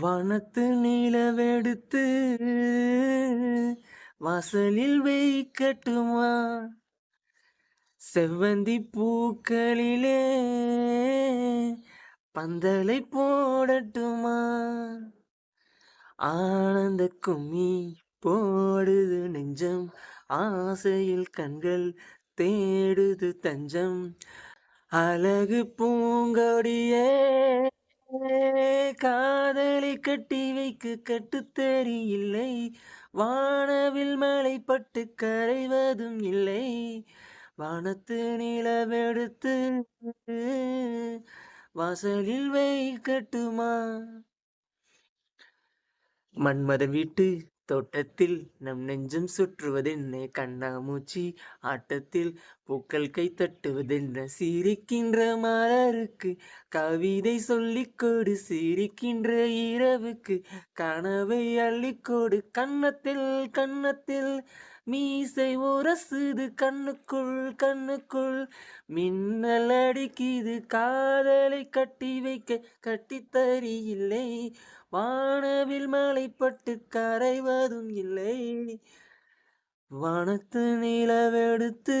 வானத்து நிலவெடுத்து வாசலில் வைக்கட்டுமா? செவ்வந்தி பூக்களிலே பந்தலை போடட்டுமா? ஆனந்த கும்மி போடுது நெஞ்சம் ஆசையில் கண்கள் தேடுது தஞ்சம். அழகு பூங்கொடியே கட்டி வைக்க கட்டுத்தறி இல்லை வானவில் மலைப்பட்டு கரைவதும் இல்லை. வானத்து நிலவெடுத்து வாசலில் வைக்கட்டுமா? மன்மதன் வீட்டு தோட்டத்தில் நம் நெஞ்சம் சுற்றுவதென்ன? கண்ணாமூச்சி ஆட்டத்தில் பூக்கள் கை தட்டுவதென்ன? சிரிக்கின்ற மலருக்கு கவிதை சொல்லிக் கொடு சிரிக்கின்ற இரவுக்கு கனவை அள்ளிக்கொடு. கன்னத்தில் கன்னத்தில் மீசை உரசுது கண்ணுக்குள் கண்ணுக்குள். மின்னல் அடிக்குது காதலை கட்டி வைக்க கட்டித்தறியில்லை வானவில் மலைப்பட்டு கரைவதும் இல்லை. வானத்து நிலவெடுத்து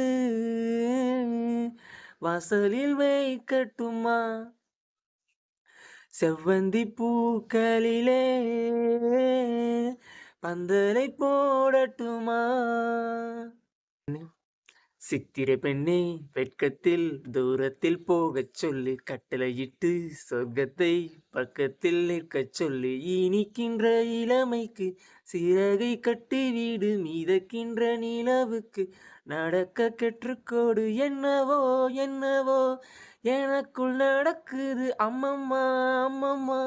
வாசலில் வைக்கட்டுமா? செவ்வந்தி பூக்களிலே பந்தலை போடட்டுமா? சித்திர பெண்ணே வெட்கத்தில் தூரத்தில் போகச் சொல்லு. கட்டளையிட்டு சொர்க்கத்தை பக்கத்தில் நிற்கச் சொல்லு. இனிக்கின்ற இளமைக்கு சிறகை கட்டி வீடு. மீதக்கின்ற நிலவுக்கு நடக்க கற்றுக்கோடு. என்னவோ என்னவோ எனக்குள் நடக்குது. அம்மம்மா அம்மம்மா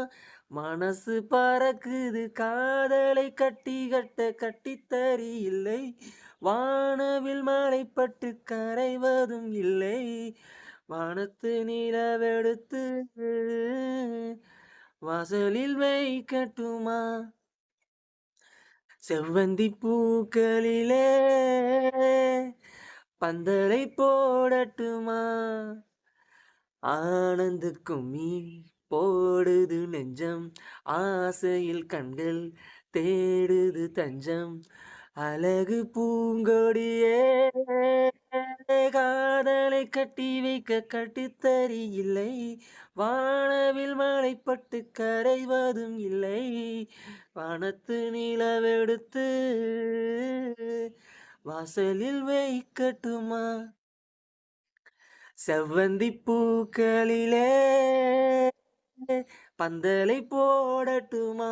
மனசு பறக்குது காதலை கட்டி கட்ட கட்டித்தறி இல்லை வானவில் மலைப்பட்டு கரைவதும் இல்லை. வானத்து நிலவெடுத்து வாசலில் வைக்கட்டுமா? செவ்வந்தி பூக்களிலே பந்தலை போடட்டுமா? ஆனந்துக்கும் மீ போடுது நெஞ்சம். ஆசையில் கண்கள் தேடுது தஞ்சம். அழகு பூங்கொடியே காதலை கட்டி வைக்க கட்டித்தறி இல்லை வானவில் மழைப்பட்டு கரைவதும் இல்லை. வானத்து நிலவெடுத்து வாசலில் வைக்கட்டுமா? செவ்வந்தி பூக்களிலே பந்தலை போடட்டுமா?